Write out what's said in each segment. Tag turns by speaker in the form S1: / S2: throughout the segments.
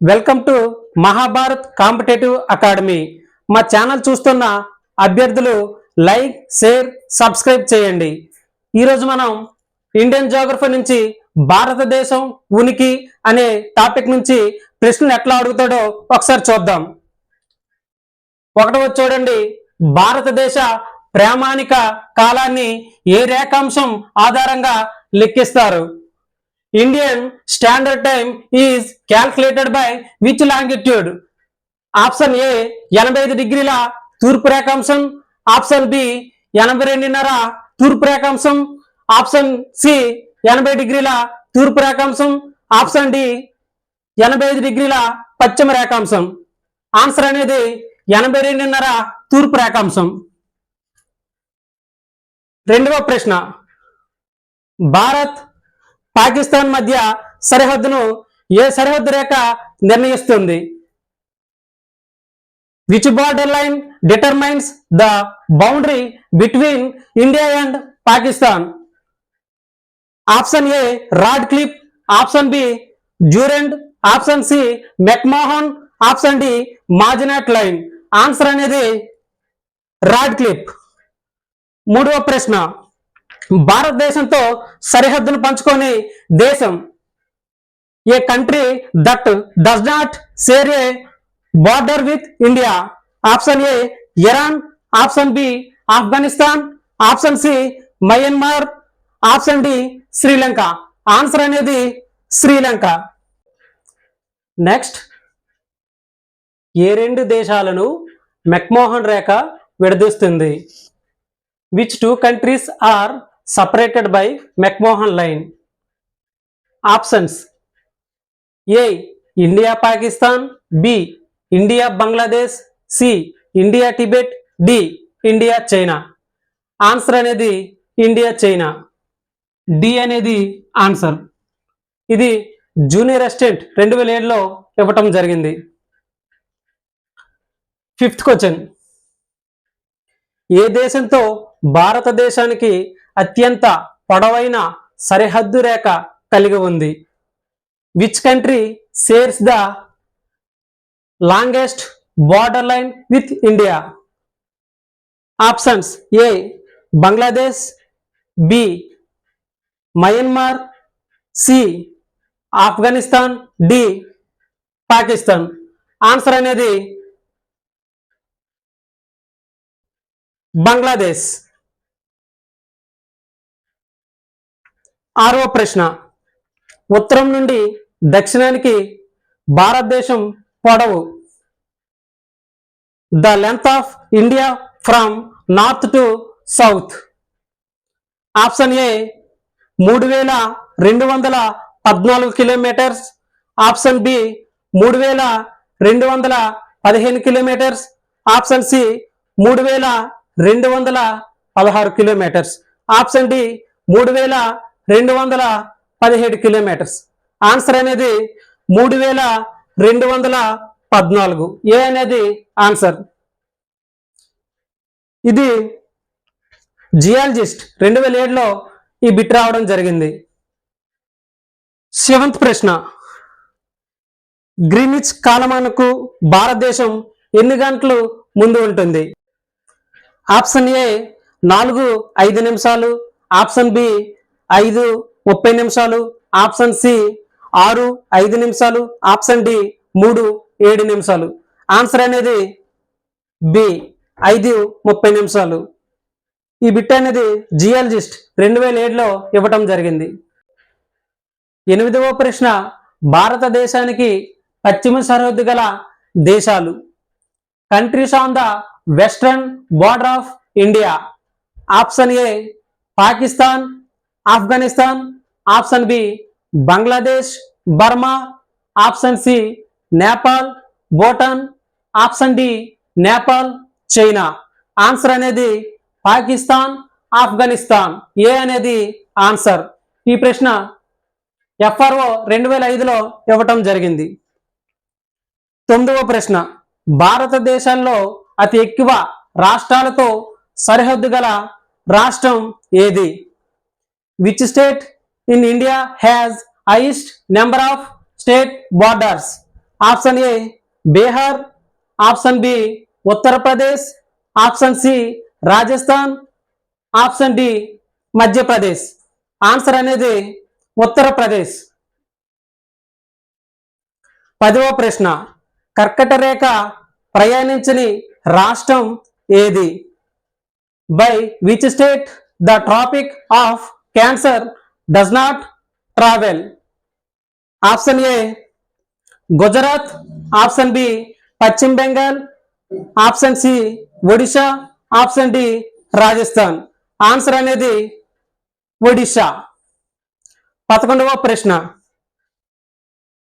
S1: Welcome to Mahabharat competitive academy. మా channel చూస్తున్న అభ్యర్థులు లైక్ షేర్ సబ్స్క్రైబ్ చేయండి. ఈరోజు మనం ఇండియన్ జోగ్రఫీ నుంచి భారతదేశం ఉనికి అనే టాపిక్ నుంచి ప్రశ్నలు ఎట్లా అడుగుతాడో ఒకసారి చూద్దాం. ఒకటవ చూడండి. భారతదేశ ప్రామాణిక కాలాన్ని ఏ రేఖాంశం ఆధారంగా లెక్కిస్తారు? Indian standard time is calculated by which longitude option A ఎనభై ఐదు డిగ్రీల తూర్పు రేఖాంశం ఆప్షన్ బి ఎనభై రెండున్నర తూర్పు రేఖాంశం ఆప్షన్ సి ఎనభై డిగ్రీల తూర్పు రేఖాంశం ఆప్షన్ డి ఎనభై ఐదు డిగ్రీల పశ్చిమ రేఖాంశం ఆన్సర్ అనేది ఎనభై రెండున్నర తూర్పు రేఖాంశం రెండవ ప్రశ్న. భారత్ పాకిస్తాన్ మధ్య సరిహద్దును ఏ సరిహద్దు రేఖ నిర్ణయిస్తుంది? Which border line determines the boundary between India and Pakistan option A Radcliffe option B Durand option C McMahon option D Maginot line answer అనేది రాడ్ క్లిప్ మూడవ ప్రశ్న. భారతదేశంతో సరిహద్దును పంచుకొని దేశం ఏ country that does not share a border with India? Option A Iran option B Afghanistan option C Myanmar option D Sri Lanka. Answer అనేది Sri Lanka. Next ఏ రెండు దేశాలను మెక్మోహన్ రేఖ విడదీస్తుంది? Which two countries are separated by McMahon line options A India Pakistan B India Bangladesh C India Tibet D India China answer అనేది India China D అనేది answer ఇది junior assistant రెండు వేల ఏడులో ఇవ్వటం జరిగింది. ఫిఫ్త్ క్వశ్చన్ ఏ దేశంతో భారతదేశానికి అత్యంత పొడవైన సరిహద్దు రేఖ కలిగి ఉంది. Which country shares the longest border line with India options A Bangladesh B Myanmar C Afghanistan D Pakistan answer అనేది బంగ్లాదేశ్ ఆరవ ప్రశ్న. ఉత్తరం నుండి దక్షిణానికి భారతదేశం పొడవు. The length of India from north to south. Option A మూడు వేల రెండు వందల పద్నాలుగు కిలోమీటర్స్. ఆప్షన్ బి మూడు వేల రెండు వందల పదిహేను కిలోమీటర్స్. ఆప్షన్ సి మూడు వేల రెండు వందల పదహారు కిలోమీటర్స్. ఆప్షన్ డి మూడు వేల రెండు వందల పదిహేడు కిలోమీటర్స్. ఆన్సర్ అనేది మూడు వేల రెండు వందల పద్నాలుగు. ఏ అనేది ఆన్సర్? ఇది జియాలజిస్ట్ రెండు వేల ఏడులో ఈ బిట్ రావడం జరిగింది. సెవెంత్ ప్రశ్న. గ్రీనిచ్ కాలమానకు భారతదేశం ఎన్ని గంటలు ముందు ఉంటుంది? ఆప్షన్ ఏ నాలుగు ఐదు నిమిషాలు. ఆప్షన్ బి ఐదు ముప్పై నిమిషాలు. ఆప్షన్ సి ఆరు ఐదు నిమిషాలు. ఆప్షన్ డి మూడు ఏడు నిమిషాలు. ఆన్సర్ అనేది బి ఐదు ముప్పై నిమిషాలు. ఈ బిట్ అనేది జియాలజిస్ట్ రెండు వేల ఏడులో ఇవ్వటం జరిగింది. ఎనిమిదవ ప్రశ్న భారతదేశానికి పశ్చిమ సరిహద్దు గల దేశాలు. Countries on the western border of India. Option A Pakistan Afghanistan option B Bangladesh Burma option C Nepal Bhutan option D Nepal China. Answer అనేది పాకిస్తాన్ ఆఫ్ఘనిస్తాన్. ఏ అనేది ఆన్సర్? ఈ ప్రశ్న ఎఫ్ఆర్ఓ రెండు వేల ఐదులో ఇవ్వటం జరిగింది. తొమ్మిదవ ప్రశ్న భారతదేశంలో అతి ఎక్కువ రాష్ట్రాలతో సరిహద్దు గల రాష్ట్రం ఏది? Which state in India has highest number of state borders option A Bihar option B Uttar Pradesh option C Rajasthan option D Madhya Pradesh answer అనేది ఉత్తరప్రదేశ్ పదవ ప్రశ్న. కర్కట రేఖ ప్రయాణించని రాష్ట్రం ఏది? By which state the tropic of cancer does not travel option A Gujarat option B Paschim Bengal option C Odisha option D Rajasthan answer అనేది ఒడిషా పదకొండవ ప్రశ్న.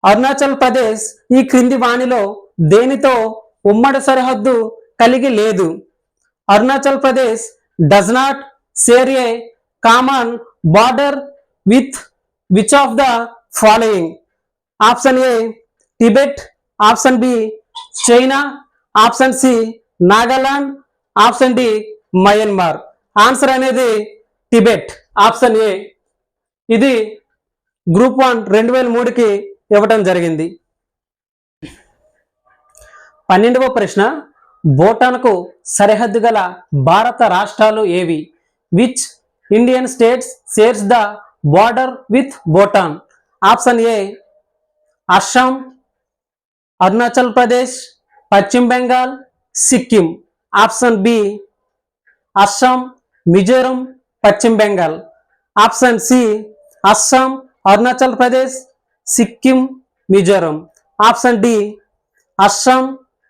S1: అరుణాచల్ ప్రదేశ్ ఈ క్రింది వాణిలో దేనితో ఉమ్మడి సరిహద్దు కలిగి లేదు? Arunachal Pradesh does not share a common border with which of the following option A Tibet option B China option C Nagaland option D Myanmar answer అనేది టిబెట్ ఆప్షన్ ఏ ఇది గ్రూప్ వన్ రెండు వేల మూడుకి ఇవ్వటం జరిగింది. పన్నెండవ ప్రశ్న భూటాన్కు సరిహద్దు గల భారత రాష్ట్రాలు ఏవి? Which Indian states shares the border with Bhutan option A Assam Arunachal Pradesh Paschim Bengal Sikkim option B Assam Mizoram Paschim Bengal option C Assam Arunachal Pradesh Sikkim Mizoram option D Assam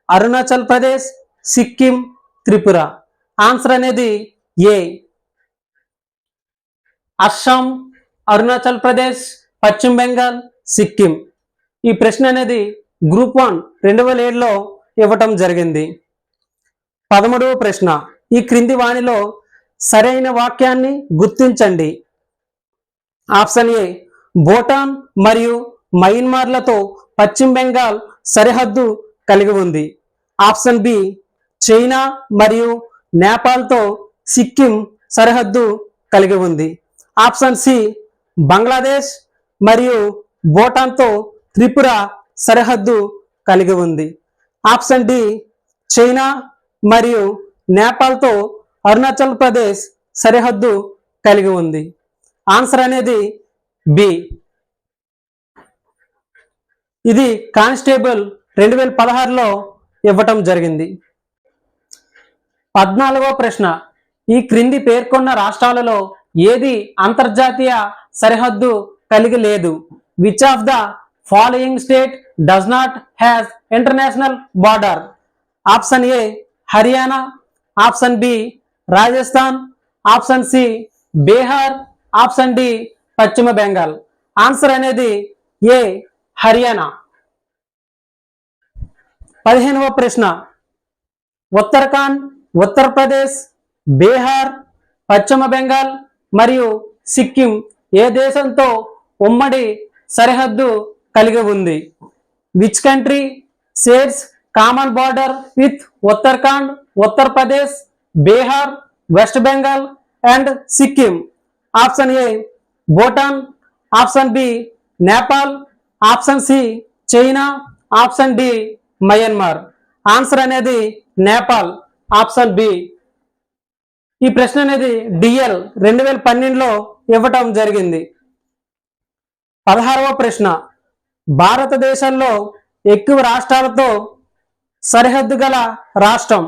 S1: Arunachal Pradesh Sikkim Tripura answer అనేది A Assam Arunachal Pradesh పశ్చిమ బెంగాల్ సిక్కిం. ఈ ప్రశ్న అనేది group one రెండు వేల ఏడులో ఇవ్వటం జరిగింది. పదమూడవ ప్రశ్న. ఈ క్రింది వాణిలో సరైన వాక్యాన్ని గుర్తించండి. ఆప్షన్ ఏ భూటాన్ మరియు మయన్మార్లతో పశ్చిమ బెంగాల్ సరిహద్దు కలిగి ఉంది. ఆప్షన్ బి చైనా మరియు నేపాల్తో సిక్కిం సరిహద్దు కలిగి ఉంది. ఆప్షన్ సి బంగ్లాదేశ్ మరియు భూటాన్తో త్రిపుర సరిహద్దు కలిగి ఉంది. ఆప్షన్ డి చైనా మరియు నేపాల్తో అరుణాచల్ ప్రదేశ్ సరిహద్దు కలిగి ఉంది. ఆన్సర్ అనేది బి. ఇది కానిస్టేబుల్ రెండు వేల పదహారులో ఇవ్వటం జరిగింది. పద్నాలుగో ప్రశ్న. ఈ క్రింది పేర్కొన్న రాష్ట్రాలలో ఏది అంతర్జాతీయ సరిహద్దు కలిగి లేదు. Which of the following state does not has international border option A Haryana option B Rajasthan option C Bihar option D Paschim Bengal answer అనేది ఏ హర్యానా పదిహేనవ ప్రశ్న. ఉత్తరాఖండ్ ఉత్తరప్రదేశ్ బీహార్ పశ్చిమ బెంగాల్ మరియు సిక్కిం ఏ దేశంతో ఉమ్మడి సరిహద్దు కలిగి ఉంది? Which country shares common border with Uttarakhand Uttar Pradesh Bihar west Bengal and Sikkim option A Bhutan option B Nepal option C China option D Myanmar answer అనేది నేపాల్ ఆప్షన్ బి ఈ ప్రశ్న అనేది డిఎల్ రెండు వేల పన్నెండులో ఇవ్వటం జరిగింది. పదహారవ ప్రశ్న. భారతదేశంలో ఎక్కువ రాష్ట్రాలతో సరిహద్దు గల రాష్ట్రం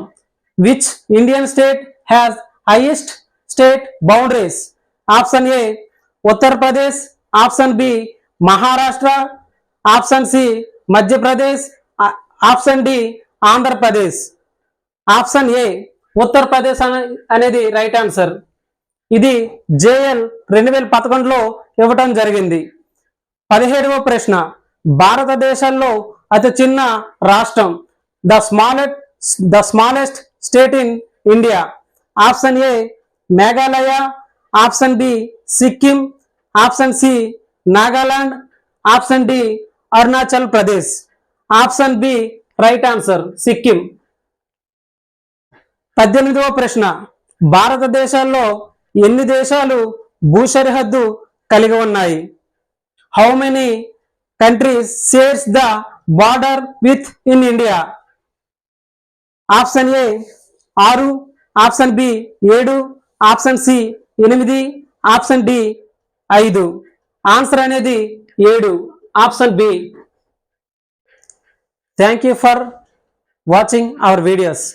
S1: which Indian state has highest state boundaries option A Uttar Pradesh option B Maharashtra option C Madhya Pradesh option D Andhra Pradesh. Option A Uttar Pradesh అనేది రైట్ ఆన్సర్ ఇది జేఎల్ రెండు వేల పదకొండులో ఇవ్వటం జరిగింది. పదిహేడవ ప్రశ్న. భారతదేశంలో అతి చిన్న రాష్ట్రం the smallest the smallest state in India. Option A Meghalaya. Option B Sikkim. Option C Nagaland. Option D Arunachal Pradesh. Option B right answer Sikkim. పద్దెనిమిదవ ప్రశ్న. భారతదేశంలో ఎన్ని దేశాలు భూ సరిహద్దు కలిగి ఉన్నాయి? How many countries shares the border with in India option A ఆరు ఆప్షన్ బి ఏడు ఆప్షన్ సి ఎనిమిది ఆప్షన్ డి ఐదు. ఆన్సర్ అనేది ఏడు option B thank you for watching our videos